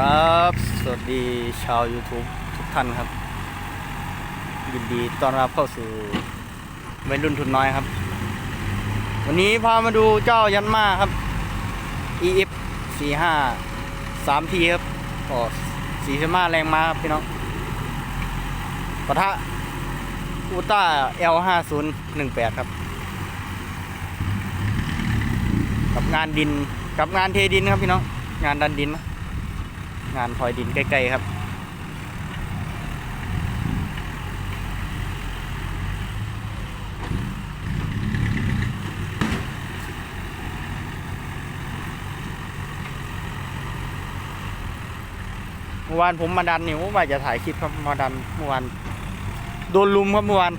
ครับ สวัสดีชาว YouTube ทุกท่านครับ ยินดีต้อนรับเข้าสู่วัยรุ่นทุนน้อยครับ วันนี้พามาดูเจ้ายันมาครับ EF 45 3ทีครับก็สีสมาแรงมาครับพี่น้องปะทะอูต้า L5018 ครับ กับงานดินกับงานเทดินครับพี่น้องงานดันดินนะ งานถอยดินใกล้ๆครับ เมื่อวานผมมาดันนี่ว่าจะถ่ายคลิปครับมาดันเมื่อวานโดนลุมครับเมื่อวาน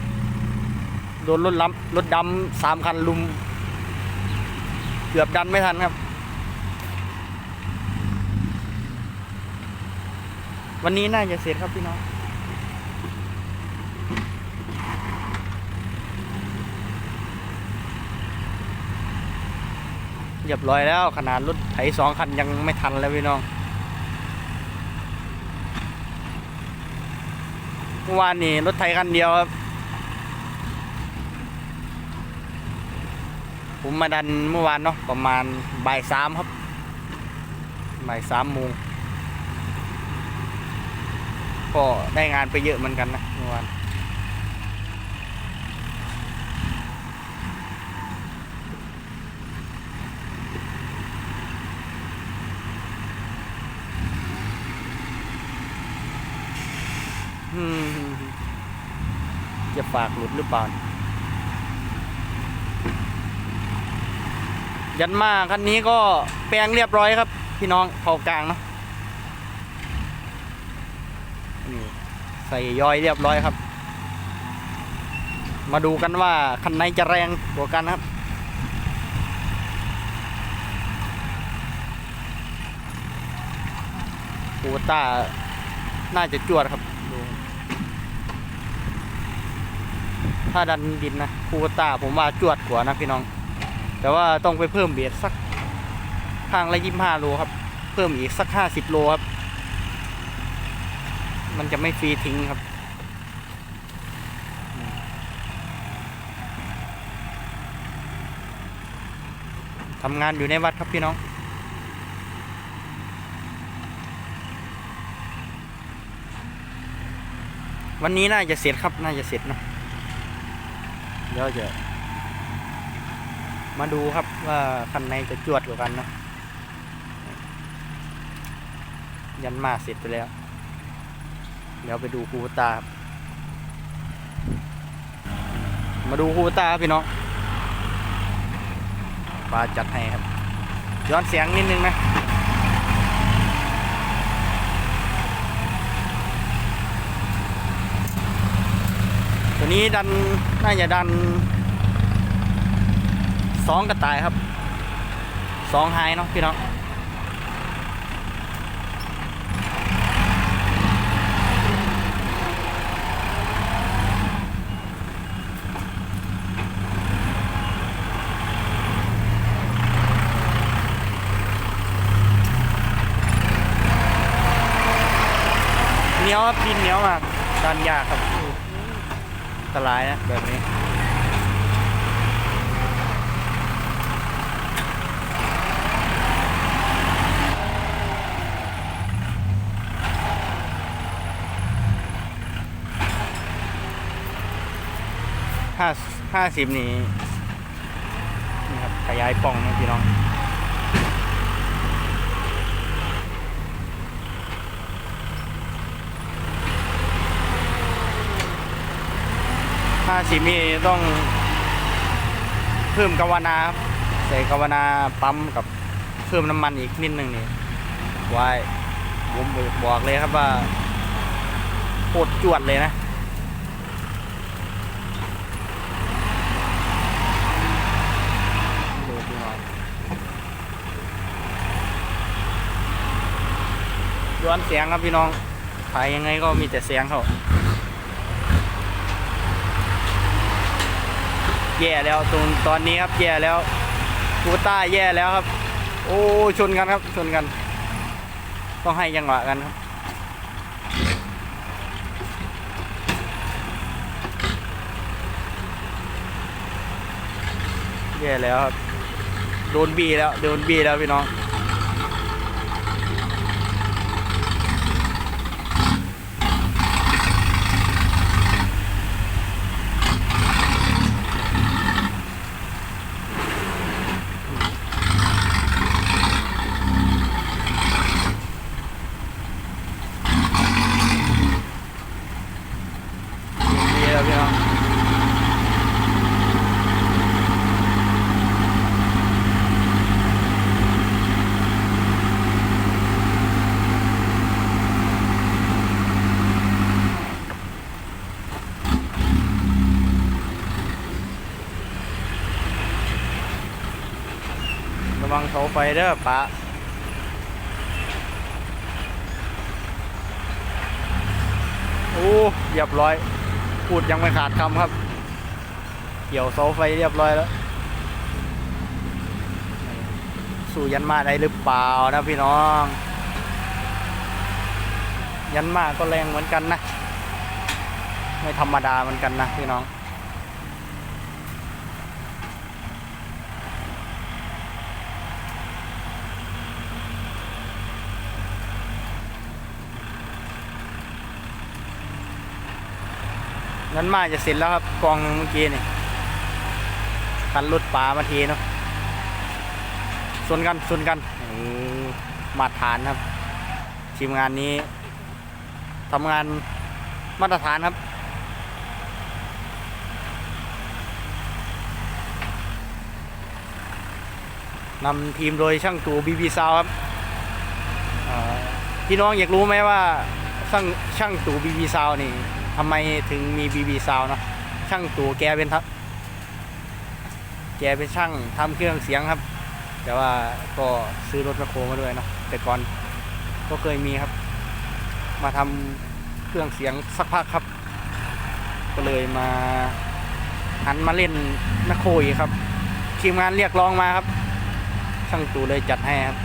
โดนรถล้ำรถดำสามคันลุม เกือบดันไม่ทันครับ วันนี้น่าจะเสร็จครับพี่น้องเรียบร้อยแล้วขนาดรถไถสองคันยังไม่ทันแล้วพี่น้องเมื่อวานนี่รถไถคันเดียวครับผมมาดันเมื่อวานเนาะประมาณบ่ายสามครับบ่ายสามโมง ก็ได้งานไปเยอะเหมือนกันนะเมื่อวานจะฝากหลุดหรือเปล่า ยันมาคันนี้ก็แปลงเรียบร้อยครับ พี่น้องเผากลางเนาะ ใส่ย้อยเรียบร้อยครับ มาดูกันว่าคันไหนจะแรงกว่ากันครับคูต้าน่าจะจวดครับดูถ้าดันดินนะคูต้าผมว่าจวดกว่านะพี่น้อง แต่ว่าต้องไปเพิ่มเบียดสักข้างละยี่ห้าโลครับ เพิ่มอีกสักห้าสิบโลครับ มันจะไม่ฟรีทิ้งครับ ทำงานอยู่ในวัดครับพี่น้องวันนี้น่าจะเสร็จครับ น่าจะเสร็จนะเดี๋ยวจะ มาดูครับว่าคันไหนจะจวดกว่ากันเนาะยันมาเสร็จไปแล้ว เดี๋ยวไปดูคูตามาดูคูตาพี่น้องปลาจัดให้ครับ ย้อนเสียงนิดนึงนะตัวนี้ดันน่าจะดันสองกระต่ายครับสองไฮเนาะพี่น้อง ยวครับดินเหนียวมากดันยากครับอันตรายนะแบบนี้ห้าห้าสิบนี่นี่ครับขยายป่องนะพี่น้อง สิบนี่ต้องเพิ่มกาวนาครับใส่กาวนาปั๊มกับเพิ่มน้ำมันอีกนิดนึงนี่ไว้ผมบอกเลยครับว่าโคตรจวดเลยนะดูองย้อนเสียงครับพี่น้องถ่ายยังไงก็มีแต่เสียงเขา แย่แล้วตรงตอนนี้ครับแย่แล้วกูต้าแย่แล้วครับ โอ้ชนกันครับชนกัน ต้องให้ยังหวะกันครับแย่แล้วครับโดนบีแล้วโดนบีแล้วพี่น้อง เสาไฟเด้อปะโอ้เรียบร้อยพูดยังไม่ขาดคำครับ เกี่ยวเสาไฟเรียบร้อยแล้ว สู่ยันมาได้หรือเปล่านะพี่น้อง ยันมาก็แรงเหมือนกันนะ ไม่ธรรมดาเหมือนกันนะพี่น้อง นั้นมาจะเสร็จแล้วครับกองเมื่อกี้นี่คันรถป่ามาทีเนาะส่วนกันส่วนกันมาตรฐานครับ ทีมงานนี้ทำงานมาตรฐานครับนำทีมโดยช่างตู่บีบีซาวครับพี่น้องอยากรู้ไหมว่าช่างช่างตู่บีบีซาวนี่ ทำไมถึงมีบีบีซาวเนาะช่างตู่แกเป็นทัแกเป็นช่างทำเครื่องเสียงครับ แต่ว่าก็ซื้อรถแมคโครมาด้วยเนาะแต่ก่อนก็เคยมีครับ มาทำเครื่องเสียงสักพักครับ ก็เลยมาหันมาเล่นแมคโครครับทีมงานเรียกร้องมาครับ ช่างตู่เลยจัดให้ครับ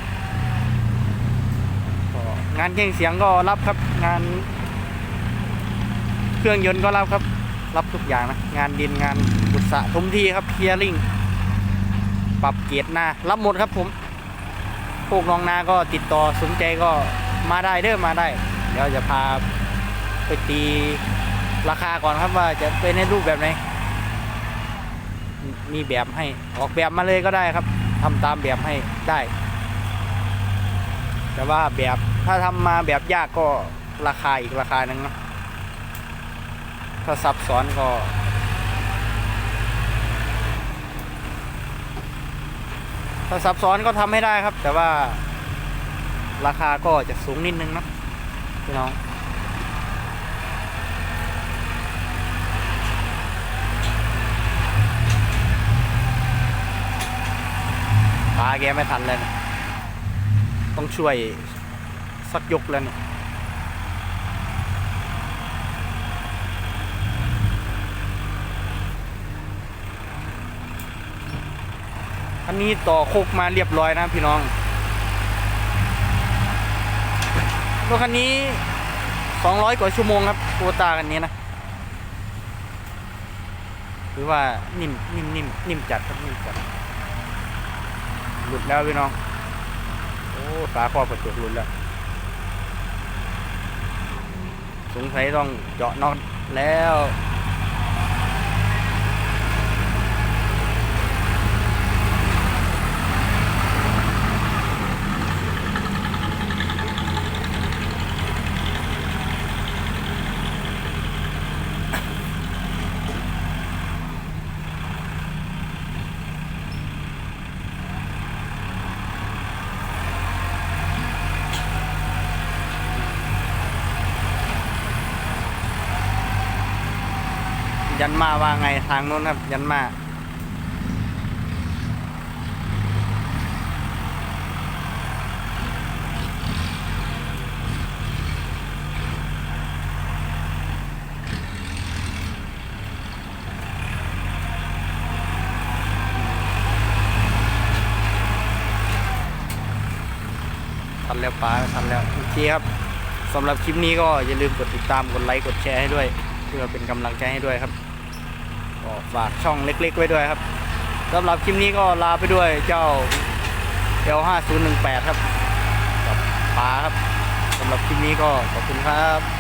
ก็งานเครื่องเสียงก็รับครับงาน เครื่องยนต์ก็รับครับ รับทุกอย่างนะ งานดินงานบุษะทมทีครับเคียริงปรับเกียร์หน้า รับหมดครับผมพวกน้องนาก็ติดต่อสนใจก็มาได้เด้อมาได้ เดี๋ยวจะพาไปตีราคาก่อนครับว่าจะเป็นในรูปแบบไหนมีแบบให้ออกแบบมาเลยก็ได้ครับทำตามแบบให้ได้ แต่ว่าแบบถ้าทำมาแบบยากก็ราคาอีกราคาหนึ่งนะ ถ้าซับซ้อนก็ ถ้าซับซ้อนก็ทำไม่ได้ครับ แต่ว่าราคาก็จะสูงนิดนึงนะพี่น้องพาแกไม่ทันเลยนะต้องช่วยสักยกแล้วเนี่ย อันนี้ต่อโคกมาเรียบร้อยนะพี่น้องรถคันนี้ 200 กว่าชั่วโมงครับโคตาคันนี้นะหรือว่านิ่มนิ่มนิ่มนิ่มจัดครับนิ่มจัด หลุดแล้วพี่น้อง โอ้ตาครอบกระจกหลุดแล้ว สงสัยต้องเจาะน็อตแล้ว ยันมาว่าไงทางนู้นครับ ยันมาทันแล้วปลาทันแล้วโอเคครับสำหรับคลิปนี้ก็อย่าลืมกดติดตามกดไลค์กดแชร์ให้ด้วย เพื่อเป็นกำลังใจให้ด้วยครับ ก็ฝากช่องเล็กๆ ไว้ด้วยครับสำหรับคลิปนี้ก็ลาไปด้วยเจ้า L5018 ครับกับปลาครับสำหรับคลิปนี้ก็ขอบคุณครับ